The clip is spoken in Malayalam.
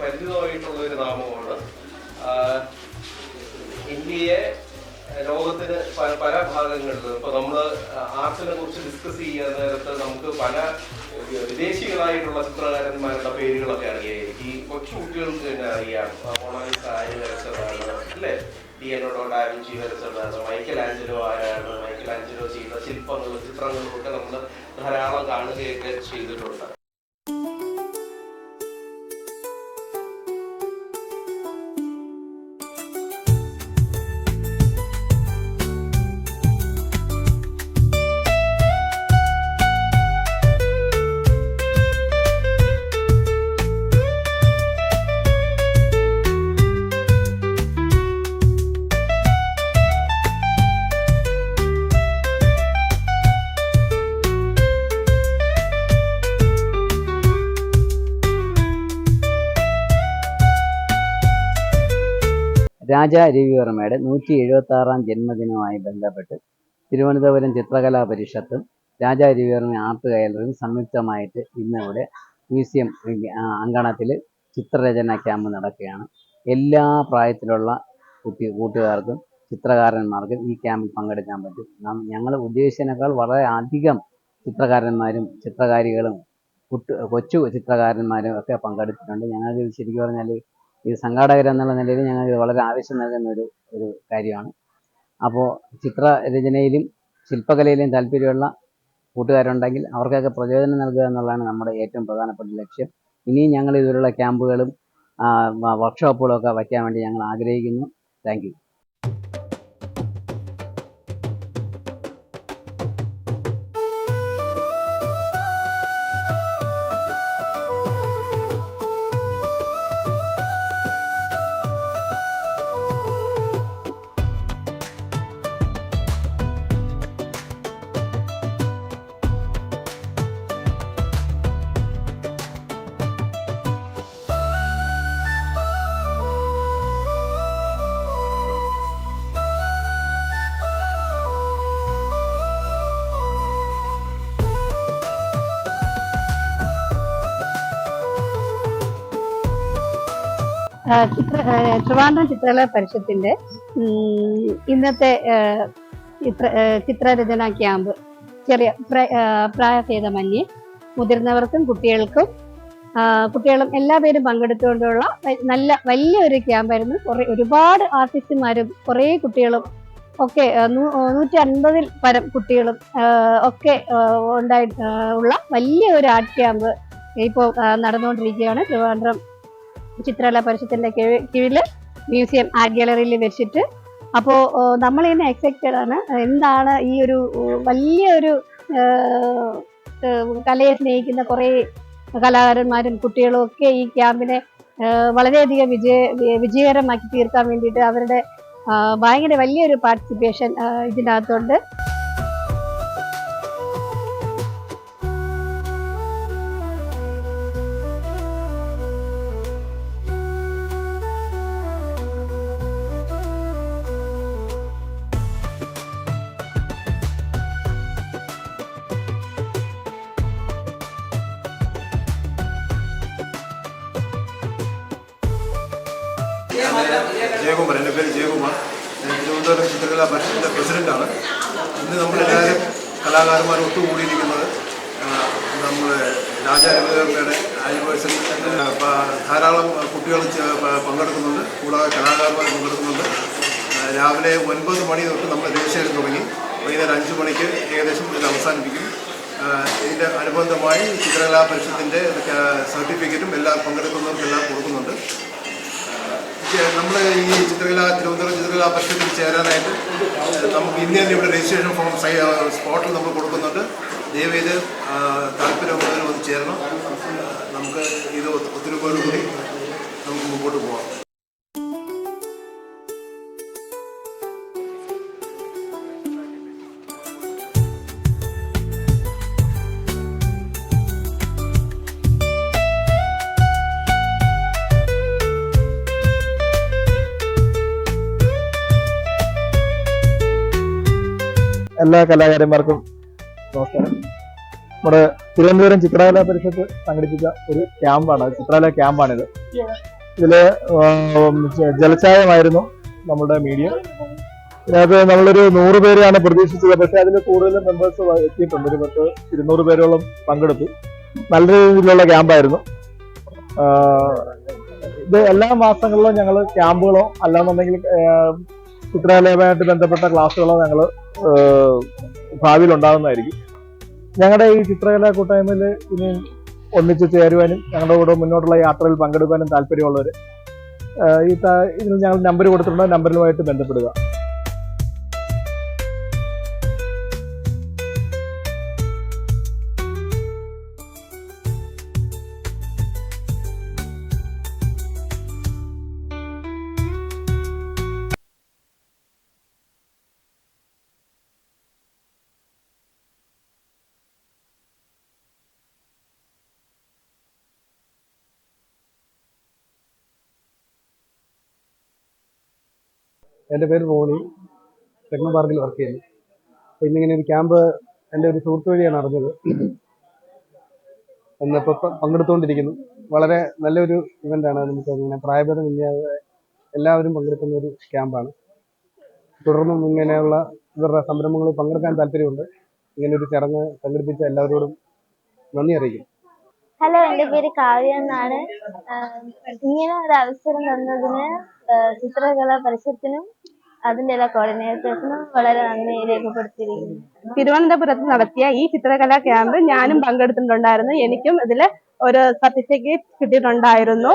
പരിചിതമായിട്ടുള്ള ഒരു നാമമാണ് ഇന്ത്യയെ ലോകത്തിന് പല പല ഭാഗങ്ങളിൽ ഇപ്പൊ നമ്മൾ ആർട്ടിനെ കുറിച്ച് ഡിസ്കസ് ചെയ്യുന്ന നേരത്ത് നമുക്ക് പല വിദേശികളായിട്ടുള്ള ചിത്രകാരന്മാരുടെ പേരുകളൊക്കെ അറിയായിരിക്കും. ഈ കൊച്ചു കുട്ടികൾക്ക് തന്നെ അറിയാം. മൊണാലിസ ആര് വരച്ചതാണ് അല്ലേ? ഡിയനോഡോ ഡാവിഞ്ചി വരച്ചതാണ് മൈക്കൽ ആഞ്ചലോ ആരാണ് മൈക്കൽ ആഞ്ചലോ ചെയ്യുന്ന ശില്പങ്ങളും ചിത്രങ്ങളും ഒക്കെ നമ്മൾ ധാരാളം കാണുകയൊക്കെ ചെയ്തിട്ടുണ്ട്. രാജ രവിവർമ്മയുടെ നൂറ്റി എഴുപത്തി ആറാം ജന്മദിനവുമായി ബന്ധപ്പെട്ട് തിരുവനന്തപുരം ചിത്രകലാ പരിഷത്തും രാജ രവിവർമ്മ ആർട്ട് ഗാലറിയും സംയുക്തമായിട്ട് ഇന്ന് ഇവിടെ മ്യൂസിയം അങ്കണത്തിൽ ചിത്രരചന ക്യാമ്പ് നടക്കുകയാണ്. എല്ലാ പ്രായത്തിലുള്ള കുട്ടി കൂട്ടുകാർക്കും ചിത്രകാരന്മാർക്കും ഈ ക്യാമ്പിൽ പങ്കെടുക്കാൻ പറ്റും. നാം ഞങ്ങൾ ഉദ്ദേശിച്ചതിനേക്കാൾ വളരെ അധികം ചിത്രകാരന്മാരും ചിത്രകാരികളും കുട്ടി കൊച്ചു ചിത്രകാരന്മാരും ഒക്കെ പങ്കെടുത്തിട്ടുണ്ട്. ഞങ്ങൾക്ക് ശരിക്കും പറഞ്ഞാൽ ഇത് സംഘാടകരെന്നുള്ള നിലയിൽ ഞങ്ങൾ ഇത് വളരെ ആവശ്യം നൽകുന്ന ഒരു ഒരു കാര്യമാണ്. അപ്പോൾ ചിത്രരചനയിലും ശില്പകലയിലും താല്പര്യമുള്ള കൂട്ടുകാരുണ്ടെങ്കിൽ അവർക്കൊക്കെ പ്രചോദനം നൽകുക എന്നുള്ളതാണ് നമ്മുടെ ഏറ്റവും പ്രധാനപ്പെട്ട ലക്ഷ്യം. ഇനിയും ഞങ്ങൾ ഇതുപോലുള്ള ക്യാമ്പുകളും വർക്ക്ഷോപ്പുകളും ഒക്കെ വയ്ക്കാൻ വേണ്ടി ഞങ്ങൾ ആഗ്രഹിക്കുന്നു. താങ്ക് ചിത്ര ട്രിവാൻഡ്രം ചിത്രകലാ പരിഷത്തിന്റെ ഇന്നത്തെ ചിത്ര ചിത്രരചന ക്യാമ്പ് ചെറിയ പ്രായഭേദമന്യേ മുതിർന്നവർക്കും കുട്ടികൾക്കും കുട്ടികളും എല്ലാ പേരും പങ്കെടുത്തുകൊണ്ടുള്ള നല്ല വലിയൊരു ക്യാമ്പായിരുന്നു. കുറെ ഒരുപാട് ആർട്ടിസ്റ്റുമാരും കുറേ കുട്ടികളും ഒക്കെ നൂറ്റി അൻപതിൽ പരം കുട്ടികളും ഒക്കെ ആ, ഉണ്ടായി ആ, ഉള്ള വലിയ ഒരു ആർട്ട് ക്യാമ്പ് ഇപ്പോൾ നടന്നുകൊണ്ടിരിക്കുകയാണ്. ട്രിവാൻഡ്രം ചിത്രകലാ പരിഷത്തിന്റെ കീഴിൽ മ്യൂസിയം ആർട്ട് ഗാലറിയിൽ വെച്ചിട്ട് അപ്പോൾ നമ്മൾ ഇന്ന് എക്സൈറ്റഡ് ആണ്. എന്താണ് ഈ ഒരു വലിയ ഏഹ്, കലയെ സ്നേഹിക്കുന്ന കുറേ കലാകാരന്മാരും കുട്ടികളും ഒക്കെ ഈ ക്യാമ്പിനെ വളരെയധികം വിജയ വിജയകരമാക്കി തീർക്കാൻ വേണ്ടിയിട്ട് അവരുടെ ഭയങ്കര വലിയൊരു പാർട്ടിസിപ്പേഷൻ ഇതിനകത്തുണ്ട്. ജയകുമാർ എന്റെ പേര് ജയകുമാർ. ഞാൻ തിരുവനന്തപുരം ചിത്രകലാ പരിഷത്തിന്റെ പ്രസിഡന്റാണ് ഇന്ന് നമ്മളെല്ലാവരും കലാകാരന്മാർ ഒത്തുകൂടിയിരിക്കുന്നത് നമ്മൾ രാജാ രവിദേവരുടെ ആനിവേഴ്സറി ധാരാളം കുട്ടികൾ പങ്കെടുക്കുന്നുണ്ട്. കൂടാതെ കലാകാരന്മാർ പങ്കെടുക്കുന്നുണ്ട്. രാവിലെ ഒൻപത് മണി തൊട്ട് നമ്മൾ രജിസ്ട്രേഷൻ തുടങ്ങി. വൈകുന്നേരം അഞ്ച് മണിക്ക് ഏകദേശം ഇത് അവസാനിപ്പിക്കും. ഇതിന്റെ അനുബന്ധമായി ചിത്രകലാ പരിഷത്തിന്റെ സർട്ടിഫിക്കറ്റും എല്ലാ പങ്കെടുക്കുന്നവർക്കെല്ലാം കൊടുക്കുന്നുണ്ട്. നമ്മൾ ഈ ചിത്രകല തിരുവനന്തപുരം ചിത്രകലാ പരിഷത്തിൽ ചേരാനായിട്ട് നമുക്ക് ഇന്ന് തന്നെ ഇവിടെ രജിസ്ട്രേഷൻ ഫോം സ്പോട്ടിൽ നമ്മൾ കൊടുക്കുന്നുണ്ട്. ദയവേത് താല്പര്യമുള്ളവരും ഒന്ന് ചേരണം. നമുക്ക് ഇത് ഒത്തിരി പോലും നമുക്ക് എല്ലാ കലാകാരന്മാർക്കും നമസ്കാരം. നമ്മുടെ തിരുവനന്തപുരം ചിത്രകലാ പരിഷത്ത് സംഘടിപ്പിച്ച ഒരു ക്യാമ്പാണ്. ചിത്രകലാ ക്യാമ്പാണിത് ഇതിൽ ജലച്ചായമായിരുന്നു നമ്മുടെ മീഡിയ. ഇതിനകത്ത് നമ്മളൊരു നൂറ് പേരെയാണ് പ്രതീക്ഷിച്ചത്. പക്ഷെ അതിൽ കൂടുതൽ മെമ്പേഴ്സ് എത്തിയിട്ടുണ്ട്. ഒരു പത്ത് ഇരുന്നൂറ് പേരോളം പങ്കെടുത്തു. നല്ല രീതിയിലുള്ള ക്യാമ്പായിരുന്നു. ഇത് എല്ലാ മാസങ്ങളിലും ഞങ്ങൾ ക്യാമ്പുകളോ അല്ലാന്നുണ്ടെങ്കിൽ ചിത്രകലയുമായിട്ട് ബന്ധപ്പെട്ട ക്ലാസ്സുകളോ ഞങ്ങൾ ഭാവിയിൽ ഉണ്ടാകുന്നതായിരിക്കും ഞങ്ങളുടെ ഈ ചിത്രകലാ കൂട്ടായ്മയിൽ ഇനി ഒന്നിച്ച് ചേരുവാനും ഞങ്ങളുടെ കൂടെ മുന്നോട്ടുള്ള യാത്രയിൽ പങ്കെടുക്കാനും താല്പര്യമുള്ളവർ ഈ ഇതിൽ ഞങ്ങൾ നമ്പർ കൊടുത്തിട്ടുണ്ടോ. നമ്പറുമായിട്ട് ബന്ധപ്പെടുക. എന്റെ പേര് റോണി. ടെക്നോ പാർക്കിൽ വർക്ക് ചെയ്യുന്നു. അപ്പോൾ ഇന്നിങ്ങനെ ഒരു ക്യാമ്പ് എന്റെ ഒരു സുഹൃത്ത് വഴിയാണ് അറിഞ്ഞത്. എന്നിപ്പോൾ പങ്കെടുത്തുകൊണ്ടിരിക്കുന്നു വളരെ നല്ലൊരു ഇവന്റാണ് നമുക്ക് ഇങ്ങനെ പ്രായഭേദമില്ലാതെ എല്ലാവരും പങ്കെടുക്കുന്ന ഒരു ക്യാമ്പാണ് തുടർന്നും ഇങ്ങനെയുള്ള ഇവരുടെ സംരംഭങ്ങളിൽ പങ്കെടുക്കാൻ താല്പര്യമുണ്ട്. ഇങ്ങനെ ഒരു ചടങ്ങ് സംഘടിപ്പിച്ച എല്ലാവരോടും നന്ദി അറിയിക്കും ഹലോ എന്റെ പേര് കാവ്യ എന്നാണ്. ഇങ്ങനെ ഒരു അവസരം തന്നതിന് ചിത്രകലാ പരിഷത്തിനും അതിന്റെ എല്ലാ കോർഡിനേറ്റേഴ്സിനും വളരെ നന്ദി രേഖപ്പെടുത്തിയിരിക്കുന്നു. തിരുവനന്തപുരത്ത് നടത്തിയ ഈ ചിത്രകലാ ക്യാമ്പ് ഞാനും പങ്കെടുത്തിട്ടുണ്ടായിരുന്നു. എനിക്കും ഇതിൽ ഒരു സർട്ടിഫിക്കറ്റ് കിട്ടിയിട്ടുണ്ടായിരുന്നു.